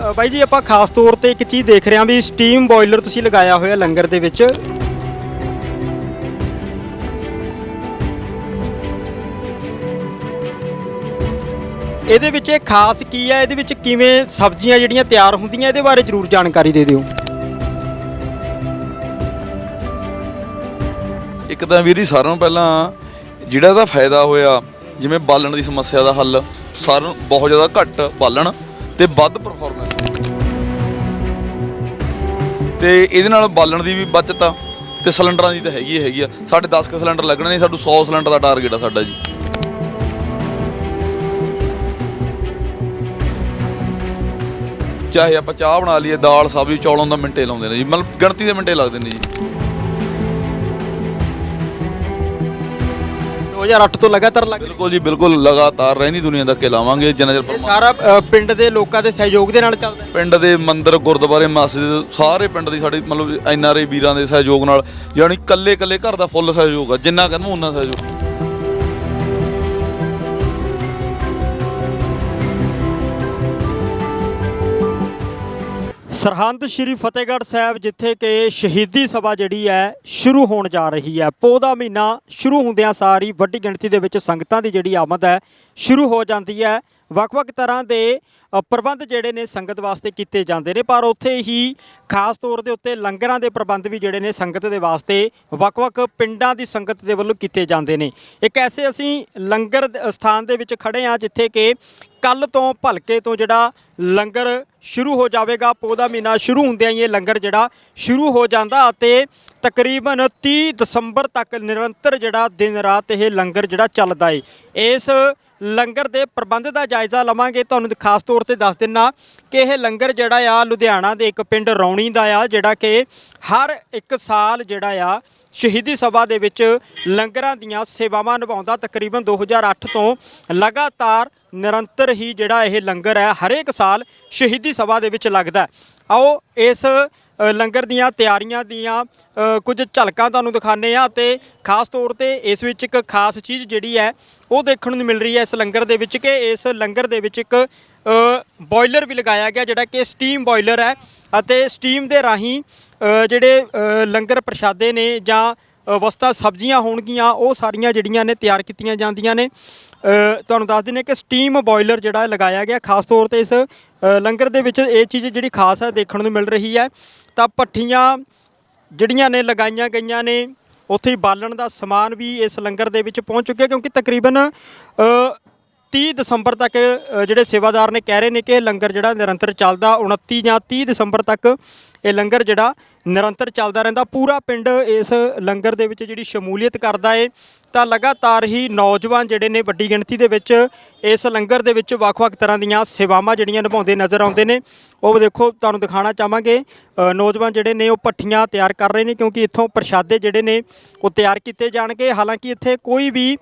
ਅ, ਬਾਈ ਜੀ ਆਪਾਂ ਖਾਸ ਤੌਰ ਤੇ ਇੱਕ ਚੀਜ਼ ਦੇਖ ਰਹੇ ਹਾਂ ਵੀ ਸਟੀਮ ਬੋਇਲਰ ਤੁਸੀਂ ਲਗਾਇਆ ਹੋਇਆ ਲੰਗਰ ਦੇ ਵਿੱਚ। ਇਹਦੇ ਵਿੱਚ ਇਹ ਖਾਸ ਕੀ ਹੈ? ਇਹਦੇ ਵਿੱਚ ਕਿਵੇਂ ਸਬਜ਼ੀਆਂ ਜਿਹੜੀਆਂ ਤਿਆਰ ਹੁੰਦੀਆਂ ਇਹਦੇ ਬਾਰੇ ਜਰੂਰ ਜਾਣਕਾਰੀ ਦੇ ਦਿਓ। ਇੱਕ ਤਾਂ ਵੀਰ ਜੀ ਸਾਰਿਆਂ ਨੂੰ ਪਹਿਲਾਂ ਜਿਹੜਾ ਇਹਦਾ ਫਾਇਦਾ ਹੋਇਆ ਜਿਵੇਂ ਬਾਲਣ ਦੀ ਸਮੱਸਿਆ ਦਾ ਹੱਲ ਸਾਰਿਆਂ ਨੂੰ ਬਹੁਤ ਜ਼ਿਆਦਾ ਘੱਟ ਬਾਲਣ। ਤੇ ਵੱਧ ਪਰਫਾਰਮੈਂਸ ਤੇ ਇਹਦੇ ਨਾਲ ਬਾਲਣ ਦੀ ਵੀ ਬਚਤ ਆ, ਤੇ ਸਿਲੰਡਰਾਂ ਦੀ ਤਾਂ ਹੈਗੀ ਹੀ ਹੈਗੀ ਆ। ਸਾਡੇ 10 ਕੁ ਸਿਲੰਡਰ ਲੱਗਣੇ ਨੇ ਸਾਨੂੰ 100 ਸਿਲੰਡਰ ਦਾ ਟਾਰਗੇਟ ਆ ਸਾਡਾ ਜੀ। ਚਾਹੇ ਆਪਾਂ ਚਾਹ ਬਣਾ ਲਈਏ, ਦਾਲ, ਸਬਜ਼ੀ, ਚੌਲਾਂ ਦਾ ਮਿੰਟੇ ਲਾਉਂਦੇ ਨੇ ਜੀ। ਮਤਲਬ ਗਿਣਤੀ ਦੇ ਮਿੰਟੇ ਲੱਗਦੇ ਨੇ ਜੀ। 2008 ਤੋਂ ਲਗਾਤਾਰ ਲੱਗ ਬਿਲਕੁਲ ਜੀ ਬਿਲਕੁਲ ਲਗਾਤਾਰ ਰਹਿੰਦੀ ਦੁਨੀਆ ਦਾ ਕੇ ਲਾਵਾਂਗੇ ਜਿੰਨਾ ਚਿਰ ਇਹ ਪਰਮਾ- ਸਾਰਾ ਅ, ਪਿੰਡ ਦੇ ਲੋਕਾਂ ਦੇ ਸਹਿਯੋਗ ਦੇ ਨਾਲ ਚੱਲਦਾ ਹੈ। ਪਿੰਡ ਦੇ ਮੰਦਿਰ ਗੁਰਦੁਆਰੇ ਮਸਜਿਦ ਸਾਰੇ ਪਿੰਡ ਦੀ ਸਾਡੀ ਮਤਲਬ ਐਨ ਆਰ ਆਈ ਵੀਰਾਂ ਦੇ ਸਹਿਯੋਗ ਨਾਲ ਯਾਨੀ ਕੱਲੇ ਕੱਲੇ ਘਰ ਦਾ ਫੁੱਲ ਸਹਿਯੋਗ ਆ ਜਿੰਨਾ ਕਹਿੰਦਾ ਉਹਨਾਂ ਸਹਿਯੋਗ। ਸਰਹੰਦ ਸ਼੍ਰੀ ਫਤਿਹਗੜ੍ਹ ਸਾਹਿਬ, ਜਿੱਥੇ ਕਿ ਸ਼ਹੀਦੀ ਸਭਾ ਜਿਹੜੀ ਹੈ, ਸ਼ੁਰੂ ਹੋਣ ਜਾ ਰਹੀ ਹੈ। ਪੋਹ ਦਾ ਮਹੀਨਾ ਸ਼ੁਰੂ ਹੁੰਦਿਆਂ ਸਾਰੀ ਵੱਡੀ ਗਿਣਤੀ ਦੇ ਵਿੱਚ ਸੰਗਤਾਂ ਦੀ ਜਿਹੜੀ ਆਮਦ ਹੈ, ਸ਼ੁਰੂ ਹੋ ਜਾਂਦੀ ਹੈ। ਵੱਖ-ਵੱਖ ਤਰ੍ਹਾਂ ਦੇ ਪ੍ਰਬੰਧ ਜਿਹੜੇ ਨੇ ਸੰਗਤ ਵਾਸਤੇ ਕੀਤੇ ਜਾਂਦੇ ਨੇ, ਪਰ ਉੱਥੇ ਹੀ ਖਾਸ ਤੌਰ ਦੇ ਉੱਤੇ ਲੰਗਰਾਂ ਦੇ ਪ੍ਰਬੰਧ ਵੀ ਜਿਹੜੇ ਨੇ ਸੰਗਤ ਦੇ ਵਾਸਤੇ ਵੱਖ-ਵੱਖ ਪਿੰਡਾਂ ਦੀ ਸੰਗਤ ਦੇ ਵੱਲੋਂ ਕੀਤੇ ਜਾਂਦੇ ਨੇ। ਇੱਕ ਐਸੇ ਅਸੀਂ ਲੰਗਰ ਸਥਾਨ ਦੇ ਵਿੱਚ ਖੜੇ ਆ ਜਿੱਥੇ ਕਿ ਕੱਲ ਤੋਂ ਭਲਕੇ ਤੋਂ ਜਿਹੜਾ ਲੰਗਰ ਸ਼ੁਰੂ ਹੋ ਜਾਵੇਗਾ, ਪੋਹ ਮਹੀਨਾ ਸ਼ੁਰੂ ਹੁੰਦਿਆਂ ਹੀ ਇਹ ਲੰਗਰ ਜਿਹੜਾ ਸ਼ੁਰੂ ਹੋ ਜਾਂਦਾ ਅਤੇ ਤਕਰੀਬਨ 30 ਦਸੰਬਰ ਤੱਕ ਨਿਰੰਤਰ ਜਿਹੜਾ ਦਿਨ ਰਾਤ ਇਹ ਲੰਗਰ ਜਿਹੜਾ ਚੱਲਦਾ ਏ। ਇਸ ਲੰਗਰ ਦੇ ਪ੍ਰਬੰਧ ਦਾ ਜਾਇਜ਼ਾ ਲਵਾਂਗੇ। ਤੁਹਾਨੂੰ ਖਾਸ ਤੌਰ ਤੇ ਦੱਸ ਦਿੰਨਾ ਕਿ ਇਹ ਲੰਗਰ ਜਿਹੜਾ ਆ, ਲੁਧਿਆਣਾ ਦੇ ਇੱਕ ਪਿੰਡ ਰੌਣੀ ਦਾ ਆ, ਜਿਹੜਾ ਕਿ ਹਰ ਇੱਕ ਸਾਲ ਜਿਹੜਾ ਆ, ਸ਼ਹੀਦੀ ਸਭਾ ਦੇ ਵਿੱਚ ਲੰਗਰਾਂ ਦੀਆਂ ਸੇਵਾਵਾਂ ਨਿਭਾਉਂਦਾ। ਤਕਰੀਬਨ 2008 ਤੋਂ ਲਗਾਤਾਰ ਨਿਰੰਤਰ ਹੀ ਜਿਹੜਾ ਇਹ ਲੰਗਰ ਹੈ, ਹਰੇਕ ਸਾਲ ਸ਼ਹੀਦੀ ਸਭਾ ਦੇ ਵਿੱਚ ਲੱਗਦਾ ਆਓ ਇਸ ਲੰਗਰ ਦੀਆਂ ਤਿਆਰੀਆਂ ਦੀਆਂ ਕੁਝ ਝਲਕਾਂ ਤੁਹਾਨੂੰ ਦਿਖਾਣੇ ਆ ਤੇ ਖਾਸ ਤੌਰ ਤੇ ਇਸ ਵਿੱਚ ਇੱਕ ਖਾਸ ਚੀਜ਼ ਜਿਹੜੀ ਹੈ ਉਹ ਦੇਖਣ ਨੂੰ ਮਿਲ ਰਹੀ ਹੈ ਇਸ ਲੰਗਰ ਦੇ ਵਿੱਚ ਕਿ ਇਸ ਲੰਗਰ ਦੇ ਵਿੱਚ ਇੱਕ ਬੋਇਲਰ ਵੀ ਲਗਾਇਆ ਗਿਆ ਜਿਹੜਾ ਕਿ ਸਟੀਮ ਬੋਇਲਰ ਹੈ ਅਤੇ ਸਟੀਮ ਦੇ ਰਾਹੀਂ ਜਿਹੜੇ ਲੰਗਰ ਪ੍ਰਸ਼ਾਦੇ ਨੇ ਜਾਂ ਅ, ਵਸਤਾਂ ਸਬਜ਼ੀਆਂ ਹੋਣਗੀਆਂ ਉਹ ਸਾਰੀਆਂ ਜਿਹੜੀਆਂ ਨੇ ਤਿਆਰ ਕੀਤੀਆਂ ਜਾਂਦੀਆਂ ਨੇ। ਤੁਹਾਨੂੰ ਦੱਸ ਦਿੰਦੇ ਕਿ ਸਟੀਮ ਬੋਇਲਰ ਜਿਹੜਾ ਲਗਾਇਆ ਗਿਆ ਖਾਸ ਤੌਰ ਤੇ ਇਸ ਲੰਗਰ ਦੇ ਵਿੱਚ ਇਹ ਚੀਜ਼ ਜਿਹੜੀ ਖਾਸ ਹੈ ਦੇਖਣ ਨੂੰ ਮਿਲ ਰਹੀ ਹੈ। ਤਾਂ ਭੱਠੀਆਂ ਜਿਹੜੀਆਂ ਨੇ ਲਗਾਈਆਂ ਗਈਆਂ ਨੇ ਉੱਥੇ ਹੀ ਬਾਲਣ ਦਾ ਸਮਾਨ ਵੀ ਇਸ ਲੰਗਰ ਦੇ ਵਿੱਚ ਪਹੁੰਚ ਚੁੱਕਿਆ ਕਿਉਂਕਿ ਤਕਰੀਬਨ ਅ, 30 ਦਸੰਬਰ ਤੱਕ ਜਿਹੜੇ ਸੇਵਾਦਾਰ ਨੇ ਕਹਿ ਰਹੇ ਨੇ ਕਿ ਇਹ ਲੰਗਰ ਜਿਹੜਾ ਨਿਰੰਤਰ ਚੱਲਦਾ 29 ਜਾਂ 30 ਦਸੰਬਰ ਤੱਕ ਇਹ ਲੰਗਰ ਜਿਹੜਾ ਨਿਰੰਤਰ ਚੱਲਦਾ ਰਹਿੰਦਾ। ਪੂਰਾ ਪਿੰਡ ਇਸ ਲੰਗਰ ਦੇ ਵਿੱਚ ਜਿਹੜੀ ਸ਼ਮੂਲੀਅਤ ਕਰਦਾ ਏ। ਤਾਂ ਲਗਾਤਾਰ ਹੀ ਨੌਜਵਾਨ ਜਿਹੜੇ ਨੇ ਵੱਡੀ ਗਿਣਤੀ ਦੇ ਵਿੱਚ ਇਸ ਲੰਗਰ ਦੇ ਵਿੱਚ ਵੱਖ-ਵੱਖ ਤਰ੍ਹਾਂ ਦੀਆਂ ਸੇਵਾਵਾਂ ਜਿਹੜੀਆਂ ਨਿਭਾਉਂਦੇ ਨਜ਼ਰ ਆਉਂਦੇ ਨੇ। ਉਹ ਦੇਖੋ, ਤੁਹਾਨੂੰ ਦਿਖਾਣਾ ਚਾਹਾਂਗੇ। ਨੌਜਵਾਨ ਜਿਹੜੇ ਨੇ ਉਹ ਪੱਠੀਆਂ ਤਿਆਰ ਕਰ ਰਹੇ ਨੇ ਕਿਉਂਕਿ ਇੱਥੋਂ ਪ੍ਰਸ਼ਾਦੇ ਜਿਹੜੇ ਨੇ ਉਹ ਤਿਆਰ ਕੀਤੇ ਜਾਣਗੇ। ਹਾਲਾਂਕਿ ਇੱਥੇ ਕੋਈ ਵੀ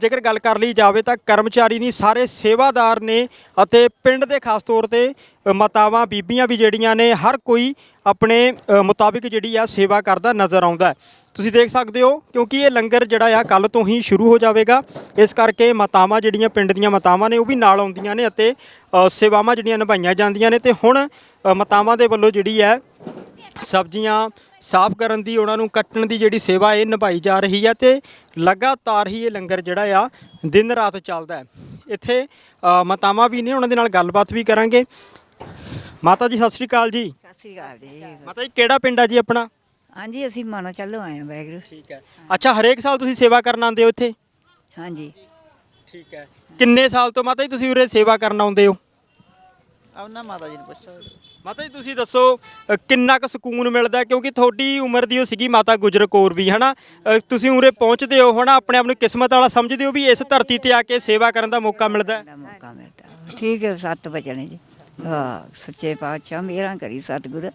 ਜੇਕਰ ਗੱਲ ਕਰ ਲਈ ਜਾਵੇ ਤਾਂ ਕਰਮਚਾਰੀ ਨਹੀਂ, ਸਾਰੇ ਸੇਵਾਦਾਰ ਨੇ ਅਤੇ ਪਿੰਡ ਦੇ ਖਾਸ ਤੌਰ ਤੇ ਮਾਤਾਵਾਂ, ਬੀਬੀਆਂ ਵੀ ਜਿਹੜੀਆਂ ਨੇ, ਹਰ ਕੋਈ ਆਪਣੇ ਮੁਤਾਬਿਕ ਜਿਹੜੀ ਆ ਸੇਵਾ ਕਰਦਾ ਨਜ਼ਰ ਆਉਂਦਾ ਤੁਸੀਂ ਦੇਖ ਸਕਦੇ ਹੋ ਕਿਉਂਕਿ ਇਹ ਲੰਗਰ ਜਿਹੜਾ ਆ ਕੱਲ ਤੋਂ ਹੀ ਸ਼ੁਰੂ ਹੋ ਜਾਵੇਗਾ। ਇਸ ਕਰਕੇ ਮਾਤਾਵਾਂ ਜਿਹੜੀਆਂ ਪਿੰਡ ਦੀਆਂ ਮਾਤਾਵਾਂ ਨੇ ਉਹ ਵੀ ਨਾਲ ਆਉਂਦੀਆਂ ਨੇ ਅਤੇ ਸੇਵਾਵਾਂ ਜਿਹੜੀਆਂ ਨਿਭਾਈਆਂ ਜਾਂਦੀਆਂ ਨੇ ਤੇ ਹੁਣ ਮਾਤਾਵਾਂ ਦੇ ਵੱਲੋਂ ਜਿਹੜੀ ਹੈ ਸਬਜ਼ੀਆਂ ਸਾਫ਼ ਕਰਨ ਦੀ ਉਹਨਾਂ ਨੂੰ ਕੱਟਣ ਦੀ ਜਿਹੜੀ ਸੇਵਾ ਇਹ ਨਿਭਾਈ ਜਾ ਰਹੀ ਹੈ ਤੇ ਲਗਾਤਾਰ ਹੀ ਇਹ ਲੰਗਰ ਜਿਹੜਾ ਆ ਦਿਨ ਰਾਤ ਚੱਲਦਾ ਹੈ। ਇੱਥੇ ਮਾਤਾਵਾਂ ਵੀ ਨੇ ਉਹਨਾਂ ਦੇ ਨਾਲ ਗੱਲਬਾਤ ਵੀ ਕਰਾਂਗੇ। ਮਾਤਾ ਜੀ ਸਤਿ ਸ਼੍ਰੀ ਅਕਾਲ ਜੀ। ਸਤਿ ਸ੍ਰੀ ਅਕਾਲ ਜੀ। ਮਾਤਾ ਜੀ ਕਿਹੜਾ ਪਿੰਡ ਆ ਜੀ ਆਪਣਾ? ਹਾਂਜੀ ਅਸੀਂ ਮਾਨੋ ਚੱਲੋ ਆਏ ਹਾਂ ਵੈਗਰੂ ਠੀਕ ਹੈ। ਅੱਛਾ ਹਰੇਕ ਸਾਲ ਤੁਸੀਂ ਸੇਵਾ ਕਰਨ ਆਉਂਦੇ ਹੋ ਇੱਥੇ? ਹਾਂਜੀ। ਠੀਕ ਹੈ। ਕਿੰਨੇ ਸਾਲ ਤੋਂ ਮਾਤਾ ਜੀ ਤੁਸੀਂ ਉਰੇ ਸੇਵਾ ਕਰਨ ਆਉਂਦੇ ਹੋ? ਆਉਣਾ ਮਾਤਾ ਜੀ ਨੂੰ ਪੁੱਛੋ। ਮਾਤਾ ਜੀ ਤੁਸੀਂ ਦੱਸੋ ਅ, ਕਿੰਨਾ ਕੁ ਸਕੂਨ ਮਿਲਦਾ? ਕਿਉਂਕਿ ਤੁਹਾਡੀ ਉਮਰ ਦੀ ਉਹ ਸੀਗੀ ਮਾਤਾ ਗੁਜਰ ਕੌਰ ਵੀ ਹਨਾ? ਅ, ਤੁਸੀਂ ਉਰੇ ਪਹੁੰਚਦੇ ਹੋ ਹਨਾ? ਆਪਣੇ ਆਪ ਨੂੰ ਕਿਸਮਤ ਵਾਲਾ ਸਮਝਦੇ ਹੋ ਵੀ ਇਸ ਧਰਤੀ ਤੇ ਆ ਕੇ ਸੇਵਾ ਕਰਨ ਦਾ ਮੌਕਾ ਮਿਲਦਾ ਹੈ? ਦਾ ਮੌਕਾ ਮਿਲਦਾ। ਠੀਕ ਹੈ ਸੱਤ ਬਚਣੇ ਜੀ। ਹਾਂ ਸੱਚੇ ਪਾਤਸ਼ਾਹ ਮੇਰਾ ਕਰੀ ਸਤਿਗੁਰ।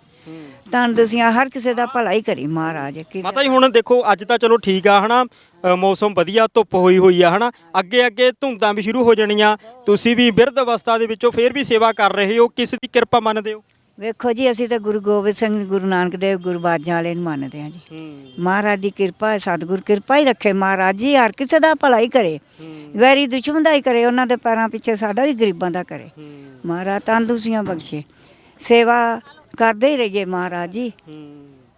ਤੰਦਰੁਸਤੀਆਂ ਹਰ ਕਿਸੇ ਦਾ ਭਲਾ ਹੀ ਕਰੀ ਮਹਾਰਾਜ ਕਿ ਮਾਤਾ ਜੀ ਹੁਣ ਦੇਖੋ ਅੱਜ ਤਾਂ ਚਲੋ ਠੀਕ ਆ ਹਨਾ? ਅ, ਮੌਸਮ ਵਧੀਆ ਧੁੱਪ ਹੋਈ ਹੋਈ ਆ ਹਨਾ? ਅੱਗੇ ਅੱਗੇ ਧੁੰਦਾਂ ਵੀ ਸ਼ੁਰੂ ਹੋ ਜਾਣੀਆਂ। ਤੁਸੀਂ ਵੀ ਬਿਰਧ ਅਵਸਥਾ ਦੇ ਵਿੱਚੋਂ ਫੇਰ ਵੀ ਸੇਵਾ ਕਰ ਰਹੇ ਹੋ। ਕਿਸ ਦੀ ਕਿਰਪਾ ਮੰਨਦੇ ਹੋ? ਵੇਖੋ ਜੀ ਅਸੀਂ ਤਾਂ ਗੁਰੂ ਗੋਬਿੰਦ ਸਿੰਘ ਗੁਰੂ ਨਾਨਕ ਦੇਵ ਗੁਰਬਾਜਾਂ ਵਾਲੇ ਨੂੰ ਮੰਨਦੇ ਹਾਂ ਜੀ। ਮਹਾਰਾਜ ਦੀ ਕਿਰਪਾ ਹੈ ਸਤਿਗੁਰ ਕਿਰਪਾ ਹੀ ਰੱਖੇ ਮਹਾਰਾਜ ਜੀ ਹਰ ਕਿਸੇ ਦਾ ਭਲਾ ਹੀ ਕਰੇ। ਵੈਰੀ ਦੁਸ਼ਮਣ ਦਾ ਹੀ ਕਰੇ ਉਹਨਾਂ ਦੇ ਪੈਰਾਂ ਪਿੱਛੇ ਸਾਡਾ ਵੀ ਗਰੀਬਾਂ ਦਾ ਕਰੇ। ਮਹਾਰਾਜ ਤੰਦਰੁਸਤੀਆਂ ਬਖਸ਼ੇ। ਸੇਵਾ ਕਰਦੇ ਹੀ ਰਹੀਏ ਮਹਾਰਾਜ ਜੀ।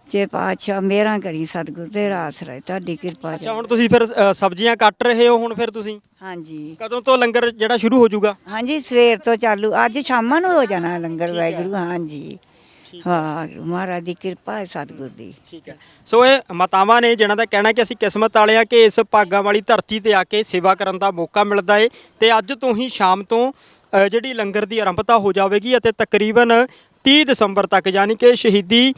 ਜੇ ਪਾਤਸ਼ਾਹ ਮੇਰਾ ਕਰੀ ਸਤਿਗੁਰ ਤੇ ਰਾਸ ਰਹੇ ਤੁਹਾਡੀ ਕਿਰਪਾ ਅੱਛਾ ਜੀ ਹੁਣ ਤੁਸੀਂ ਫਿਰ ਅ, ਸਬਜ਼ੀਆਂ ਕੱਟ ਰਹੇ ਹੋ ਹੁਣ ਫਿਰ ਤੁਸੀਂ? ਹਾਂਜੀ। ਕਦੋਂ ਤੋਂ ਲੰਗਰ ਜਿਹੜਾ ਸ਼ੁਰੂ ਹੋ ਜਾਊਗਾ? ਹਾਂਜੀ ਸਵੇਰ ਤੋਂ ਚਾਲੂ ਅੱਜ ਸ਼ਾਮਾਂ ਨੂੰ ਹੋ ਜਾਣਾ ਲੰਗਰ ਵਾਹਿਗੁਰੂ ਹਾਂਜੀ। ਵਾਹਿਗੁਰੂ ਮਹਾਰਾਜ ਦੀ ਕਿਰਪਾ ਹੈ ਸਤਿਗੁਰ ਦੀ। ਠੀਕ ਹੈ। ਸੋ ਇਹ ਮਾਤਾਵਾਂ ਨੇ ਜਿਨ੍ਹਾਂ ਦਾ ਕਹਿਣਾ ਕਿ ਅਸੀਂ ਕਿਸਮਤ ਵਾਲੇ ਆ ਕਿ ਇਸ ਭਾਗਾਂ ਵਾਲੀ ਧਰਤੀ ਤੇ ਆ ਕੇ ਸੇਵਾ ਕਰਨ ਦਾ ਮੌਕਾ ਮਿਲਦਾ ਏ ਤੇ ਅੱਜ ਤੋਂ ਹੀ ਸ਼ਾਮ ਤੋਂ ਅ, ਜਿਹੜੀ ਲੰਗਰ ਦੀ ਆਰੰਭਤਾ ਹੋ ਜਾਵੇਗੀ ਅਤੇ ਤਕਰੀਬਨ 30 ਦਸੰਬਰ ਤੱਕ, ਯਾਨੀ ਕਿ ਸ਼ਹੀਦੀ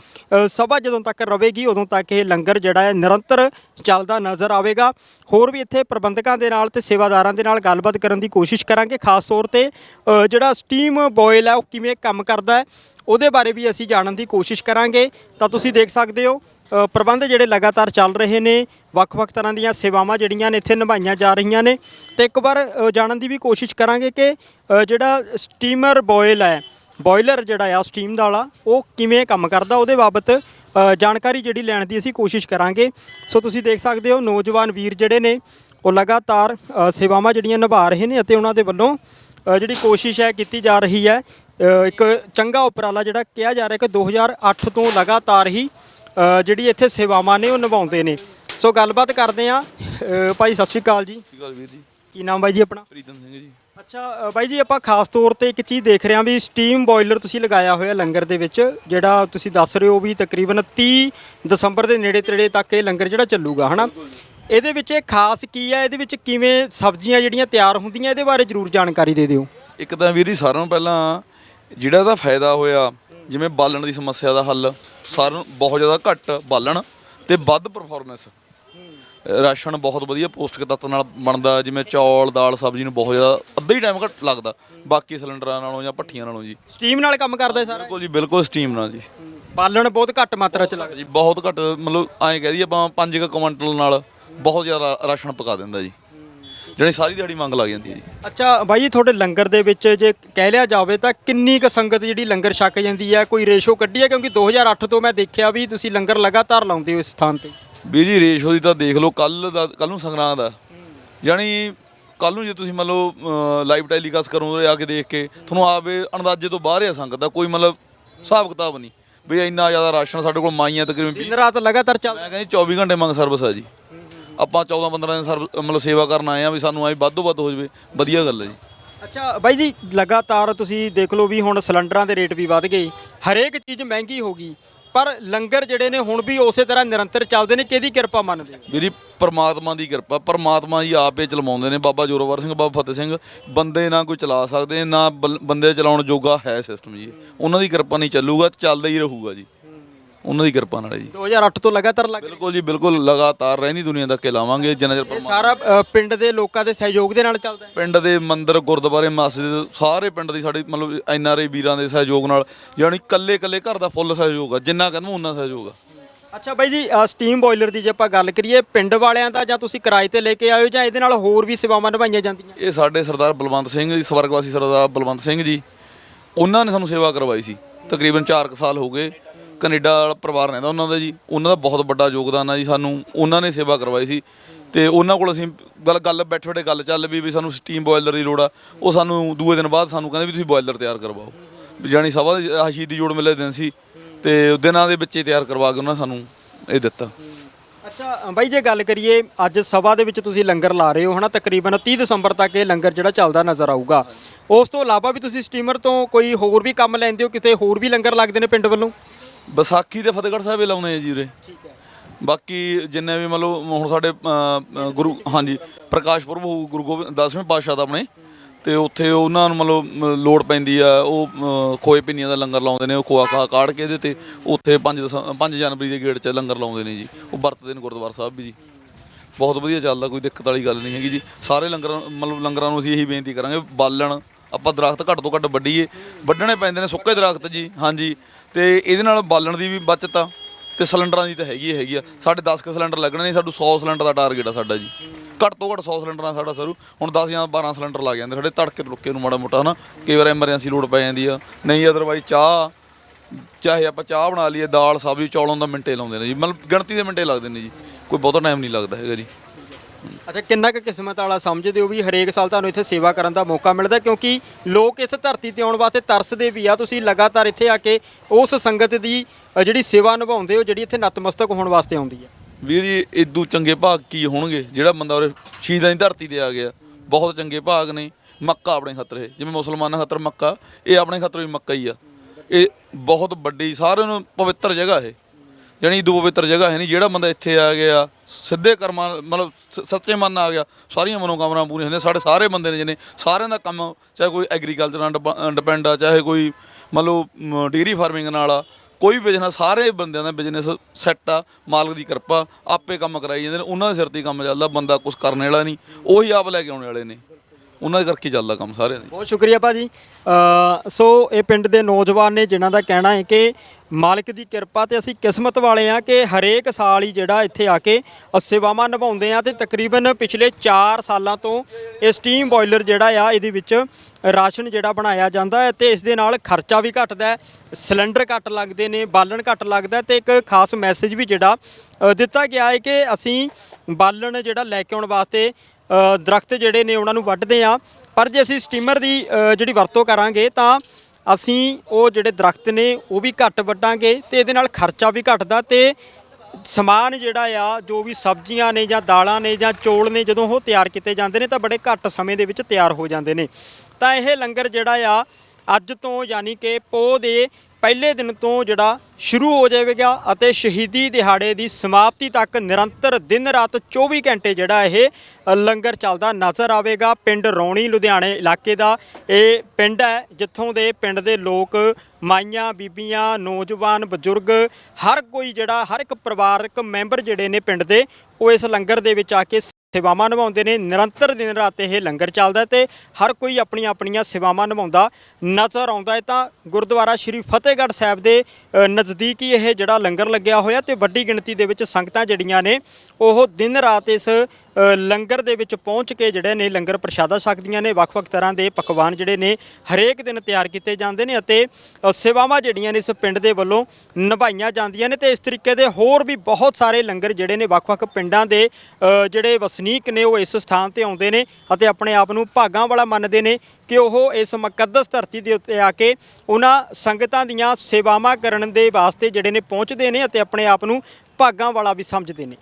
ਸਭਾ ਜਦੋਂ ਤੱਕ ਰਹੇਗੀ ਉਦੋਂ ਤੱਕ ਇਹ ਲੰਗਰ ਜਿਹੜਾ ਹੈ ਨਿਰੰਤਰ ਚੱਲਦਾ ਨਜ਼ਰ ਆਵੇਗਾ। ਹੋਰ ਵੀ ਇੱਥੇ ਪ੍ਰਬੰਧਕਾਂ ਦੇ ਨਾਲ ਤੇ ਸੇਵਾਦਾਰਾਂ ਦੇ ਨਾਲ ਗੱਲਬਾਤ ਕਰਨ ਦੀ ਕੋਸ਼ਿਸ਼ ਕਰਾਂਗੇ। ਖਾਸ ਤੌਰ ਤੇ ਜਿਹੜਾ ਸਟੀਮ ਬੋਇਲ ਹੈ, ਉਹ ਕਿਵੇਂ ਕੰਮ ਕਰਦਾ ਹੈ, ਉਹਦੇ ਬਾਰੇ ਵੀ ਅਸੀਂ ਜਾਣਨ ਦੀ ਕੋਸ਼ਿਸ਼ ਕਰਾਂਗੇ। ਤਾਂ ਤੁਸੀਂ ਦੇਖ ਸਕਦੇ ਹੋ ਪ੍ਰਬੰਧ ਜਿਹੜੇ ਲਗਾਤਾਰ ਚੱਲ ਰਹੇ ਨੇ, ਵੱਖ-ਵੱਖ ਤਰ੍ਹਾਂ ਦੀਆਂ ਸੇਵਾਵਾਂ ਜਿਹੜੀਆਂ ਨੇ, ਇੱਥੇ ਨਿਭਾਈਆਂ ਜਾ ਰਹੀਆਂ ਨੇ। ਤੇ ਇੱਕ ਵਾਰ ਜਾਣਨ ਦੀ ਵੀ ਕੋਸ਼ਿਸ਼ ਕਰਾਂਗੇ ਕਿ ਜਿਹੜਾ ਸਟੀਮਰ ਬੋਇਲ ਹੈ ਬੋਇਲਰ ਜਿਹੜਾ ਆ ਸਟੀਮ ਦਾ ਵਾਲਾ ਉਹ ਕਿਵੇਂ ਕੰਮ ਕਰਦਾ ਉਹਦੇ ਬਾਬਤ ਜਾਣਕਾਰੀ ਜਿਹੜੀ ਲੈਣ ਦੀ ਅਸੀਂ ਕੋਸ਼ਿਸ਼ ਕਰਾਂਗੇ। ਸੋ ਤੁਸੀਂ ਦੇਖ ਸਕਦੇ ਹੋ ਨੌਜਵਾਨ ਵੀਰ ਜਿਹੜੇ ਨੇ ਉਹ ਲਗਾਤਾਰ ਸੇਵਾਵਾਂ ਜਿਹੜੀਆਂ ਨਿਭਾ ਰਹੇ ਨੇ ਅਤੇ ਉਹਨਾਂ ਦੇ ਵੱਲੋਂ ਜਿਹੜੀ ਕੋਸ਼ਿਸ਼ ਹੈ ਕੀਤੀ ਜਾ ਰਹੀ ਹੈ। ਇੱਕ ਚੰਗਾ ਉਪਰਾਲਾ ਜਿਹੜਾ ਕਿਹਾ ਜਾ ਰਿਹਾ ਕਿ 2008 ਤੋਂ ਲਗਾਤਾਰ ਹੀ ਜਿਹੜੀ ਇੱਥੇ ਸੇਵਾਵਾਂ ਨੇ ਉਹ ਨਿਭਾਉਂਦੇ ਨੇ। ਸੋ ਗੱਲਬਾਤ ਕਰਦੇ ਆ ਭਾਈ ਸਤਿ ਸ਼੍ਰੀ ਅਕਾਲ ਜੀ। ਸਤਿ ਸ਼੍ਰੀ ਅਕਾਲ ਵੀਰ ਜੀ। ਕੀ ਨਾਮ ਬਾਈ ਜੀ ਆਪਣਾ? ਪ੍ਰੀਤਮ ਸਿੰਘ ਜੀ। ਅੱਛਾ ਬਾਈ ਜੀ, ਆਪਾਂ ਖਾਸ ਤੌਰ ਤੇ ਇੱਕ ਚੀਜ਼ ਦੇਖ ਰਹੇ ਹਾਂ ਵੀ ਸਟੀਮ ਬੋਇਲਰ ਤੁਸੀਂ ਲਗਾਇਆ ਹੋਇਆ ਲੰਗਰ ਦੇ ਵਿੱਚ, ਜਿਹੜਾ ਤੁਸੀਂ ਦੱਸ ਰਹੇ ਹੋ ਵੀ ਤਕਰੀਬਨ 30 ਦਸੰਬਰ ਦੇ ਨੇੜੇ ਤੇੜੇ ਤੱਕ ਇਹ ਲੰਗਰ ਜਿਹੜਾ ਚੱਲੂਗਾ, ਹਨਾ? ਇਹਦੇ ਵਿੱਚ ਇਹ ਖਾਸ ਕੀ ਹੈ? ਇਹਦੇ ਵਿੱਚ ਕਿਵੇਂ ਸਬਜ਼ੀਆਂ ਜਿਹੜੀਆਂ ਤਿਆਰ ਹੁੰਦੀਆਂ, ਇਹਦੇ ਬਾਰੇ ਜ਼ਰੂਰ ਜਾਣਕਾਰੀ ਦੇ ਦਿਓ। ਇੱਕ ਤਾਂ ਵੀਰ ਜੀ, ਸਾਰਿਆਂ ਨੂੰ ਪਹਿਲਾਂ ਜਿਹੜਾ ਇਹਦਾ ਫਾਇਦਾ ਹੋਇਆ, ਜਿਵੇਂ ਬਾਲਣ ਦੀ ਸਮੱਸਿਆ ਦਾ ਹੱਲ, ਸਾਰਿਆਂ ਨੂੰ ਬਹੁਤ ਜ਼ਿਆਦਾ ਘੱਟ ਬਾਲਣ ਤੇ ਵੱਧ ਪਰਫਾਰਮੈਂਸ ਰਾਸ਼ਨ ਬਹੁਤ ਵਧੀਆ ਪੌਸ਼ਟਿਕ ਤੱਤ ਨਾਲ ਬਣਦਾ ਜਿਵੇਂ ਚੌਲ ਦਾਲ ਸਬਜ਼ੀ ਨੂੰ ਬਹੁਤ ਜ਼ਿਆਦਾ ਅੱਧਾ ਹੀ ਟਾਈਮ ਘੱਟ ਲੱਗਦਾ ਬਾਕੀ ਸਿਲੰਡਰਾਂ ਨਾਲੋਂ ਜਾਂ ਭੱਠੀਆਂ ਨਾਲੋਂ ਜੀ। ਸਟੀਮ ਨਾਲ ਕੰਮ ਕਰਦਾ ਇਹ ਸਾਰਾ? ਬਿਲਕੁਲ ਜੀ ਬਿਲਕੁਲ ਸਟੀਮ ਨਾਲ ਜੀ। ਬਾਲਣ ਬਹੁਤ ਘੱਟ ਮਾਤਰਾ ਚ ਲੱਗਦਾ। ਜੀ ਬਹੁਤ ਘੱਟ ਮਤਲਬ ਐਂ ਕਹਿ ਦਈਏ ਆਪਾਂ 5 ਕੁਇੰਟਲ ਨਾਲ ਬਹੁਤ ਜ਼ਿਆਦਾ ਰਾਸ਼ਨ ਪਕਾ ਦਿੰਦਾ ਜੀ। ਜਿਹੜੀ ਸਾਰੀ ਦਿਹਾੜੀ ਮੰਗ ਲੱਗ ਜਾਂਦੀ ਹੈ ਜੀ। ਅੱਛਾ ਬਾਈ ਜੀ ਤੁਹਾਡੇ ਲੰਗਰ ਦੇ ਵਿੱਚ ਜੇ ਕਹਿ ਲਿਆ ਜਾਵੇ ਤਾਂ ਕਿੰਨੀ ਕੁ ਸੰਗਤ ਜਿਹੜੀ ਲੰਗਰ ਛਕ ਜਾਂਦੀ ਹੈ? ਕੋਈ ਰੇਸ਼ੋ ਕੱਢੀ ਹੈ? ਕਿਉਂਕਿ 2008 ਤੋਂ ਮੈਂ ਦੇਖਿਆ ਵੀ ਤੁਸੀਂ ਲੰਗਰ ਲਗਾਤਾਰ ਲਾਉਂਦੇ ਹੋ ਇਸ ਸਥਾਨ ਤੇ। ਵੀਰ ਜੀ ਰੇਸ਼ੋ ਦੀ ਤਾਂ ਦੇਖ ਲਓ ਕੱਲ ਦਾ ਕੱਲ ਨੂੰ ਸੰਗਰਾਂਦ ਆ। ਜਾਣੀ ਕੱਲ ਨੂੰ ਜੇ ਤੁਸੀਂ ਮੰਨ ਲਓ ਲਾਈਵ ਟੈਲੀਕਾਸਟ ਕਰੋਗੇ ਆ ਕੇ ਦੇਖ ਕੇ ਤੁਹਾਨੂੰ ਆਪੇ ਅੰਦਾਜ਼ੇ ਤੋਂ ਬਾਹਰ ਆ ਸੰਗਤ ਦਾ ਕੋਈ ਮਤਲਬ ਹਿਸਾਬ ਕਿਤਾਬ ਨਹੀਂ। ਵੀ ਇੰਨਾ ਜ਼ਿਆਦਾ ਰਾਸ਼ਨ ਸਾਡੇ ਕੋਲ ਮਾਈਆਂ ਤਕਰੀਬਨ ਦਿਨ ਰਾਤ ਲਗਾਤਾਰ ਚੱਲਦਾ ਮੈਂ ਕਹਿੰਦੀ 24 ਘੰਟੇ ਮੰਗ ਸਰਵਿਸ ਆ ਜੀ। ਆਪਾਂ 14 15 ਦਿਨ ਸਰਵ ਮਤਲਬ ਸੇਵਾ ਕਰਨ ਆਏ ਆ ਵੀ ਸਾਨੂੰ ਐ ਵੱਧ ਤੋਂ ਵੱਧ ਹੋ ਜਵੇ ਵਧੀਆ ਗੱਲ ਹੈ ਜੀ। ਅੱਛਾ ਬਾਈ ਜੀ ਲਗਾਤਾਰ ਤੁਸੀਂ ਦੇਖ ਲਓ ਵੀ ਹੁਣ ਸਿਲੰਡਰਾਂ ਦੇ ਰੇਟ ਵੀ ਵੱਧ ਗਏ। ਹਰੇਕ ਚੀਜ਼ ਮਹਿੰਗੀ ਹੋ ਗਈ। ਪਰ ਲੰਗਰ ਜਿਹੜੇ ਨੇ ਹੁਣ ਵੀ ਉਸੇ ਤਰ੍ਹਾਂ ਨਿਰੰਤਰ ਚੱਲਦੇ ਨੇ, ਕਿਹਦੀ ਕਿਰਪਾ ਮੰਨਦੇ ਹੋ? ਵੀਰੀ ਪਰਮਾਤਮਾ ਦੀ ਕਿਰਪਾ, ਪਰਮਾਤਮਾ ਜੀ ਆਪੇ ਚਲਵਾਉਂਦੇ ਨੇ। ਬਾਬਾ ਜੋਰਾਵਰ ਸਿੰਘ, ਬਾਬਾ ਫਤਿਹ ਸਿੰਘ, ਬੰਦੇ ਨਾ ਕੋਈ ਚਲਾ ਸਕਦੇ, ਨਾ ਬਲ- ਬੰਦੇ ਚਲਾਉਣ ਜੋਗਾ ਹੈ ਸਿਸਟਮ ਜੀ। ਉਹਨਾਂ ਦੀ ਕਿਰਪਾ ਨਹੀਂ ਚੱਲੂਗਾ, ਚੱਲਦਾ ਹੀ ਰਹੂਗਾ ਜੀ। ਉਹਨਾਂ ਦੀ ਕਿਰਪਾ ਨਾਲ ਹੈ ਜੀ। 2008 ਤੋਂ ਲਗਾਤਾਰ ਲੱਗ ਬਿਲਕੁਲ ਜੀ ਬਿਲਕੁਲ ਲਗਾਤਾਰ ਰਹਿੰਦੀ ਦੁਨੀਆ ਤੱਕ ਲਾਵਾਂਗੇ ਜਿੰਨਾ ਚਿਰ ਇਹ ਪਰਮਾ- ਸਾਰਾ ਅ, ਪਿੰਡ ਦੇ ਲੋਕਾਂ ਦੇ ਸਹਿਯੋਗ ਦੇ ਨਾਲ ਚੱਲਦਾ ਹੈ। ਪਿੰਡ ਦੇ ਮੰਦਿਰ ਗੁਰਦੁਆਰੇ ਮਸਜਿਦ ਸਾਰੇ ਪਿੰਡ ਦੀ ਸਾਡੀ ਮਤਲਬ ਐਨ ਆਰ ਆਈ ਵੀਰਾਂ ਦੇ ਸਹਿਯੋਗ ਨਾਲ ਯਾਨੀ ਕੱਲੇ ਕੱਲੇ ਘਰ ਦਾ ਫੁੱਲ ਸਹਿਯੋਗ ਆ ਜਿੰਨਾ ਕਹਿੰਦਾ ਉਹਨਾਂ ਸਹਿਯੋਗ ਆ। ਅੱਛਾ ਬਾਈ ਜੀ ਅ, ਸਟੀਮ ਬੋਇਲਰ ਦੀ ਜੇ ਆਪਾਂ ਗੱਲ ਕਰੀਏ ਪਿੰਡ ਵਾਲਿਆਂ ਦਾ ਜਾਂ ਤੁਸੀਂ ਕਿਰਾਏ ਤੇ ਲੈ ਕੇ ਹੋ ਜਾਂ ਇਹਦੇ ਨਾਲ ਹੋਰ ਵੀ ਸੇਵਾਵਾਂ ਨਿਭਾਈਆਂ ਜਾਂਦੀਆਂ? ਇਹ ਸਾਡੇ ਸਰਦਾਰ ਬਲਵੰਤ ਸਿੰਘ ਜੀ ਸਵਰਗਵਾਸੀ ਸਰਦਾਰ ਬਲਵੰਤ ਸਿੰਘ ਜੀ ਉਹਨਾਂ ਨੇ ਸਾਨੂੰ ਸੇਵਾ ਕਰਵਾਈ ਸੀ ਤਕਰੀਬਨ 4 ਸਾਲ ਹੋ ਗਏ। ਕੈਨੇਡਾ ਵਾਲਾ ਪਰਿਵਾਰ ਰਹਿੰਦਾ ਉਹਨਾਂ ਦਾ ਜੀ। ਉਹਨਾਂ ਦਾ ਬਹੁਤ ਵੱਡਾ ਯੋਗਦਾਨ ਆ ਜੀ ਸਾਨੂੰ। ਉਹਨਾਂ ਨੇ ਸੇਵਾ ਕਰਵਾਈ ਸੀ। ਤੇ ਉਹਨਾਂ ਕੋਲ ਅਸੀਂ ਗੱਲ ਗੱਲ ਬੈਠੇ ਬੈਠੇ ਗੱਲ ਚੱਲ ਵੀ ਵੀ ਸਾਨੂੰ ਸਟੀਮ ਬੋਇਲਰ ਦੀ ਲੋੜ ਆ। ਉਹ ਸਾਨੂੰ ਦੂਏ ਦਿਨ ਬਾਅਦ ਸਾਨੂੰ ਕਹਿੰਦੇ ਵੀ ਤੁਸੀਂ ਬੋਇਲਰ ਤਿਆਰ ਕਰਵਾਓ। ਵੀ ਜਾਣੀ ਸਭਾ ਦੇ ਆਹ ਸ਼ਹੀਦੀ ਜੋੜ ਮੇਲੇ ਦਿਨ ਸੀ। ਤੇ ਦਿਨਾਂ ਦੇ ਵਿੱਚ ਤਿਆਰ ਕਰਵਾ ਕੇ ਉਹਨਾਂ ਨੇ ਸਾਨੂੰ ਇਹ ਦਿੱਤਾ। ਅੱਛਾ, ਬਾਈ ਜੇ ਗੱਲ ਕਰੀਏ, ਅੱਜ ਸਭਾ ਦੇ ਵਿੱਚ ਤੁਸੀਂ ਲੰਗਰ ਲਾ ਰਹੇ ਹੋ, ਹਨਾ? ਤਕਰੀਬਨ 30 ਦਸੰਬਰ ਤੱਕ ਇਹ ਲੰਗਰ ਜਿਹੜਾ ਚੱਲਦਾ ਨਜ਼ਰ ਆਊਗਾ। ਉਸ ਤੋਂ ਇਲਾਵਾ ਵੀ ਤੁਸੀਂ ਸਟੀਮਰ ਤੋਂ ਕੋਈ ਹੋਰ ਵੀ ਕੰਮ ਲੈਂਦੇ ਹੋ? ਕਿਤੇ ਹੋਰ ਵੀ ਲੰਗਰ ਲੱਗਦੇ ਨੇ ਪਿੰਡ ਵੱਲੋਂ? ਵਿਸਾਖੀ ਤੇ ਫਤਿਹਗੜ੍ਹ ਸਾਹਿਬ ਹੀ ਲਾਉਂਦੇ ਆ ਜੀ ਉਰੇ। ਠੀਕ ਹੈ। ਬਾਕੀ ਜਿੰਨੇ ਵੀ ਮਤਲਬ ਹੁਣ ਸਾਡੇ ਅ, ਅ, ਗੁਰੂ ਹਾਂਜੀ ਪ੍ਰਕਾਸ਼ ਪੁਰਬ ਹੋਊ ਗੁਰੂ ਗੋਬਿੰਦ 10ਵੇਂ ਪਾਤਸ਼ਾਹ ਦਾ ਆਪਣੇ ਤੇ ਉੱਥੇ ਉਹਨਾਂ ਨੂੰ ਮਤਲਬ ਲੋੜ ਪੈਂਦੀ ਆ ਉਹ ਅ, ਖੋਏ ਪਿੰਨੀਆਂ ਦਾ ਲੰਗਰ ਲਾਉਂਦੇ ਨੇ ਉਹ ਖੋਆ ਖਾ ਕਾੜ ਕੇ ਇਹਦੇ ਤੇ ਉੱਥੇ 5 5 ਜਨਵਰੀ ਦੇ ਗੇੜ 'ਚ ਲੰਗਰ ਲਾਉਂਦੇ ਨੇ ਜੀ। ਉਹ ਵਰਤਦੇ ਨੇ ਗੁਰਦੁਆਰਾ ਸਾਹਿਬ ਵੀ ਜੀ। ਬਹੁਤ ਵਧੀਆ ਚੱਲਦਾ ਕੋਈ ਦਿੱਕਤ ਵਾਲੀ ਗੱਲ ਨਹੀਂ ਹੈਗੀ ਜੀ। ਸਾਰੇ ਲੰਗਰਾਂ ਮਤਲਬ ਲੰਗਰਾਂ ਨੂੰ ਅਸੀਂ ਇਹੀ ਬੇਨਤੀ ਕਰਾਂਗੇ ਬਾਲਣ ਆਪਾਂ ਦਰਖਤ ਘੱਟ ਤੋਂ ਘੱਟ ਵੱਢੀਏ। ਵੱਢਣੇ ਪੈਂਦੇ ਨੇ ਸੁੱਕੇ ਦਰਖਤ ਜੀ, ਹਾਂਜੀ। ਤੇ ਇਹਦੇ ਨਾਲ ਬਾਲਣ ਦੀ ਵੀ ਬਚਤ ਆ, ਤੇ ਸਿਲੰਡਰਾਂ ਦੀ ਤਾਂ ਹੈਗੀ ਹੈਗੀ ਆ। ਸਾਡੇ 10 ਕ ਸਿਲੰਡਰ ਲੱਗਣੇ ਨੇ, ਸਾਡੂ 100 ਸਿਲੰਡਰ ਦਾ ਟਾਰਗੇਟ ਆ ਸਾਡਾ ਜੀ। ਘੱਟ ਤੋਂ ਘੱਟ 100 ਸਿਲੰਡਰ ਨਾਲ ਸਾਡਾ ਸਰੂ। ਹੁਣ 10 ਜਾਂ 12 ਸਿਲੰਡਰ ਲੱਗ ਜਾਂਦੇ, ਸਾਡੇ ਤੜਕੇ ਤੁੜਕੇ ਨੂੰ ਮਾੜਾ ਮੋਟਾ, ਹਨਾ। ਕਈ ਵਾਰ ਐਮਰਜੈਂਸੀ ਲੋਡ ਪੈ ਜਾਂਦੀ ਆ। ਨਹੀਂ ਅਦਰਵਾਈਜ਼ ਚਾਹ, ਚਾਹੇ ਆਪਾਂ ਚਾਹ ਬਣਾ ਲਈਏ, ਦਾਲ, ਸਬਜ਼ੀ, ਚੌਲਾਂ ਦਾ ਮਿੰਟੇ ਲਾਉਂਦੇ ਨੇ ਜੀ। ਮਤਲਬ ਗਿਣਤੀ ਦੇ ਮਿੰਟੇ ਲੱਗਦੇ ਨੇ ਜੀ। ਕੋਈ ਬਹੁਤਾ ਟਾਈਮ ਨਹੀਂ ਲੱਗਦਾ ਹੈਗਾ ਜੀ। ਅੱਛਾ ਕਿੰਨਾ ਕੁ ਕਿਸਮਤ ਵਾਲਾ ਸਮਝਦੇ ਹੋ ਵੀ ਹਰੇਕ ਸਾਲ ਤੁਹਾਨੂੰ ਇੱਥੇ ਸੇਵਾ ਕਰਨ ਦਾ ਮੌਕਾ ਮਿਲਦਾ? ਕਿਉਂਕਿ ਲੋਕ ਇਸ ਧਰਤੀ ਤੇ ਆਉਣ ਵਾਸਤੇ ਤਰਸਦੇ ਵੀ ਆ। ਤੁਸੀਂ ਲਗਾਤਾਰ ਇੱਥੇ ਆ ਕੇ ਉਸ ਸੰਗਤ ਦੀ ਅ, ਜਿਹੜੀ ਸੇਵਾ ਨਿਭਾਉਂਦੇ ਹੋ ਜਿਹੜੀ ਇੱਥੇ ਨਤਮਸਤਕ ਹੋਣ ਵਾਸਤੇ ਆਉਂਦੀ ਆ। ਵੀਰ ਜੀ ਇਦੋਂ ਚੰਗੇ ਭਾਗ ਕੀ ਹੋਣਗੇ? ਜਿਹੜਾ ਬੰਦਾ ਉਰੇ ਸ਼ਹੀਦਾਂ ਦੀ ਧਰਤੀ ਤੇ ਆ ਗਿਆ। ਬਹੁਤ ਚੰਗੇ ਭਾਗ ਨੇ। ਮੱਕਾ ਆਪਣੇ ਖਾਤਰ ਇਹ ਜਿਵੇਂ ਮੁਸਲਮਾਨਾਂ ਖਾਤਰ ਮੱਕਾ ਇਹ ਆਪਣੇ ਖਾਤਰ ਵੀ ਮੱਕਾ ਹੀ ਆ। ਇਹ ਬਹੁਤ ਵੱਡੀ ਸਾਰਿਆਂ ਨੂੰ ਪਵਿੱਤਰ ਜਗ੍ਹਾ ਇਹ ਜਾਣੀ ਦੋ ਪਵਿੱਤਰ ਜਗ੍ਹਾ ਹੈ ਨਹੀਂ ਜਿਹੜਾ ਬੰਦਾ ਇੱਥੇ ਆ ਗਿਆ, ਸਿੱਧੇ ਕਰਮਾਂ, ਮਤਲਬ ਸੱਚੇ ਮਨ ਨਾਲ ਆ ਗਿਆ, ਸਾਰੀਆਂ ਮਨੋਕਾਮਨਾਵਾਂ ਪੂਰੀਆਂ ਹੁੰਦੀਆਂ, ਸਾਡੇ ਸਾਰੇ ਬੰਦੇ ਨੇ ਜਿਹਨੇ ਸਾਰਿਆਂ ਦਾ ਕੰਮ, ਚਾਹੇ ਕੋਈ ਐਗਰੀਕਲਚਰ ਨਾਲ ਡਿਪੈਂਡ ਆ, ਚਾਹੇ ਕੋਈ ਮਤਲਬ ਲਓ ਡੇਰੀ ਫਾਰਮਿੰਗ ਨਾਲ ਆ, ਕੋਈ ਬਿਜ਼ਨਸ ਸਾਰੇ ਬੰਦਿਆਂ ਦਾ ਬਿਜ਼ਨਸ ਸੈੱਟ ਆ, ਮਾਲਕ ਦੀ ਕਿਰਪਾ, ਆਪੇ ਕੰਮ ਕਰਾਈ ਜਾਂਦੇ ਨੇ, ਉਹਨਾਂ ਦੇ ਸਿਰ ਤੇ ਹੀ ਕੰਮ ਚੱਲਦਾ, ਬੰਦਾ ਕੁਝ ਕਰਨ ਵਾਲਾ ਨਹੀਂ, ਉਹੀ ਆਪ ਲੈ ਕੇ ਆਉਣ ਵਾਲੇ ਨੇ। ਉਹਨਾਂ ਦੇ ਕਰਕੇ ਚੱਲਦਾ ਕੰਮ ਸਾਰਿਆਂ ਦੇ ਬਹੁਤ ਸ਼ੁਕਰੀਆ ਭਾਜੀ। ਅ, ਸੋ ਇਹ ਪਿੰਡ ਦੇ ਨੌਜਵਾਨ ਨੇ ਜਿਨ੍ਹਾਂ ਦਾ ਕਹਿਣਾ ਹੈ ਕਿ ਮਾਲਕ ਦੀ ਕਿਰਪਾ ਤੇ ਅਸੀਂ ਕਿਸਮਤ ਵਾਲੇ ਆ ਕਿ ਹਰੇਕ ਸਾਲ ਹੀ ਜਿਹੜਾ ਇੱਥੇ ਆ ਕੇ ਅ, ਸੇਵਾਵਾਂ ਨਿਭਾਉਂਦੇ ਆ ਤੇ ਤਕਰੀਬਨ ਪਿਛਲੇ 4 ਸਾਲਾਂ ਤੋਂ ਇਹ ਸਟੀਮ ਬੋਇਲਰ ਜਿਹੜਾ ਆ ਇਹਦੇ ਵਿੱਚ ਰਾਸ਼ਨ ਜਿਹੜਾ ਬਣਾਇਆ ਜਾਂਦਾ ਹੈ ਤੇ ਇਸ ਦੇ ਨਾਲ ਖਰਚਾ ਵੀ ਘਟਦਾ ਹੈ ਸਿਲੰਡਰ ਘੱਟ ਲੱਗਦੇ ਨੇ ਬਾਲਣ ਘੱਟ ਲੱਗਦਾ ਹੈ ਤੇ ਇੱਕ ਖਾਸ ਮੈਸੇਜ ਵੀ ਜਿਹੜਾ ਅ, ਦਿੱਤਾ ਗਿਆ ਹੈ ਕਿ ਅਸੀਂ ਬਾਲਣ ਜਿਹੜਾ ਲੈ ਕੇ ਆਉਣ ਵਾਸਤੇ ਦਰਖਤ ਜਿਹੜੇ ਨੇ ਉਹਨਾਂ ਨੂੰ ਵੱਢਦੇ ਆ ਪਰ ਜੇ ਅਸੀਂ ਸਟੀਮਰ ਦੀ ਜਿਹੜੀ ਵਰਤੋਂ ਕਰਾਂਗੇ, ਤਾਂ ਅਸੀਂ ਉਹ ਜਿਹੜੇ ਦਰਖਤ ਨੇ, ਉਹ ਵੀ ਘੱਟ ਵੱਢਾਂਗੇ ਤੇ ਇਹਦੇ ਨਾਲ ਖਰਚਾ ਵੀ ਘਟਦਾ ਤੇ ਸਮਾਨ ਜਿਹੜਾ ਆ, ਜੋ ਵੀ ਸਬਜ਼ੀਆਂ ਨੇ ਜਾਂ ਦਾਲਾਂ ਨੇ ਜਾਂ ਚੌਲ ਨੇ, ਜਦੋਂ ਉਹ ਤਿਆਰ ਕੀਤੇ ਜਾਂਦੇ ਨੇ, ਤਾਂ ਬੜੇ ਘੱਟ ਸਮੇਂ ਦੇ ਵਿੱਚ ਤਿਆਰ ਹੋ ਜਾਂਦੇ ਨੇ। ਤਾਂ ਇਹ ਲੰਗਰ ਜਿਹੜਾ ਆ, ਅੱਜ ਤੋਂ ਯਾਨੀ ਕਿ ਪੋ ਦੇ ਪਹਿਲੇ ਦਿਨ ਤੋਂ ਜਿਹੜਾ ਸ਼ੁਰੂ ਹੋ ਜਾਵੇਗਾ ਅਤੇ ਸ਼ਹੀਦੀ ਦਿਹਾੜੇ ਦੀ ਸਮਾਪਤੀ ਤੱਕ ਨਿਰੰਤਰ ਦਿਨ ਰਾਤ 24 ਘੰਟੇ ਜਿਹੜਾ ਇਹ ਲੰਗਰ ਚੱਲਦਾ ਨਜ਼ਰ ਆਵੇਗਾ। ਪਿੰਡ ਰੌਣੀ, ਲੁਧਿਆਣੇ ਇਲਾਕੇ ਦਾ ਇਹ ਪਿੰਡ ਹੈ, ਜਿੱਥੋਂ ਦੇ ਪਿੰਡ ਦੇ ਲੋਕ, ਮਾਈਆਂ, ਬੀਬੀਆਂ, ਨੌਜਵਾਨ, ਬਜ਼ੁਰਗ, ਹਰ ਕੋਈ ਜਿਹੜਾ, ਹਰ ਇੱਕ ਪਰਿਵਾਰਕ ਮੈਂਬਰ ਜਿਹੜੇ ਨੇ ਪਿੰਡ ਦੇ, ਉਹ ਇਸ ਲੰਗਰ ਦੇ ਵਿੱਚ ਆ ਕੇ ਸੇਵਾਵਾਂ ਨਿਭਾਉਂਦੇ ਨੇ, ਨਿਰੰਤਰ ਦਿਨ ਰਾਤ ਇਹ ਲੰਗਰ ਚੱਲਦਾ ਹੈ ਤੇ ਹਰ ਕੋਈ ਆਪਣੀਆਂ ਆਪਣੀਆਂ ਸੇਵਾਵਾਂ ਨਿਭਾਉਂਦਾ ਨਜ਼ਰ ਆਉਂਦਾ ਹੈ। ਤਾਂ ਗੁਰਦੁਆਰਾ ਸ਼੍ਰੀ ਫਤਿਹਗੜ੍ਹ ਸਾਹਿਬ ਦੇ ਨਜ਼ਦੀਕ ਹੀ ਇਹ ਜਿਹੜਾ ਲੰਗਰ ਲੱਗਿਆ ਹੋਇਆ ਤੇ ਵੱਡੀ ਗਿਣਤੀ ਦੇ ਵਿੱਚ ਸੰਗਤਾਂ ਜਿਹੜੀਆਂ ਨੇ, ਉਹ ਦਿਨ ਰਾਤ ਇਸ ਲੰਗਰ ਦੇ ਵਿੱਚ ਪਹੁੰਚ ਕੇ ਜਿਹੜੇ ਨੇ ਲੰਗਰ ਪ੍ਰਸ਼ਾਦਾ ਸਕਦੀਆਂ ਨੇ, ਵੱਖ-ਵੱਖ ਤਰ੍ਹਾਂ ਦੇ ਪਕਵਾਨ ਜਿਹੜੇ ਨੇ ਹਰੇਕ ਦਿਨ ਤਿਆਰ ਕੀਤੇ ਜਾਂਦੇ ਨੇ ਅਤੇ ਸੇਵਾਵਾਂ ਜਿਹੜੀਆਂ ਨੇ ਇਸ ਪਿੰਡ ਦੇ ਵੱਲੋਂ ਨਿਭਾਈਆਂ ਜਾਂਦੀਆਂ ਨੇ ਤੇ ਇਸ ਤਰੀਕੇ ਦੇ ਹੋਰ ਵੀ ਬਹੁਤ ਸਾਰੇ ਲੰਗਰ ਜਿਹੜੇ ਨੇ ਵੱਖ-ਵੱਖ ਪਿੰਡਾਂ ਦੇ ਜਿਹੜੇ ਵਸਨੀਕ ਨੇ ਉਹ ਇਸ ਸਥਾਨ ਤੇ ਆਉਂਦੇ ਨੇ ਅਤੇ ਆਪਣੇ ਆਪ ਨੂੰ ਭਾਗਾਂ ਵਾਲਾ ਮੰਨਦੇ ਨੇ ਕਿ ਉਹ ਇਸ ਮੁਕੱਦਸ ਧਰਤੀ ਦੇ ਉੱਤੇ ਆ ਕੇ ਉਹਨਾਂ ਸੰਗਤਾਂ ਦੀਆਂ ਸੇਵਾਵਾਂ ਕਰਨ ਦੇ ਵਾਸਤੇ ਜਿਹੜੇ ਨੇ ਪਹੁੰਚਦੇ ਨੇ ਅਤੇ ਆਪਣੇ ਆਪ ਨੂੰ ਭਾਗਾਂ ਵਾਲਾ ਵੀ ਸਮਝਦੇ ਨੇ।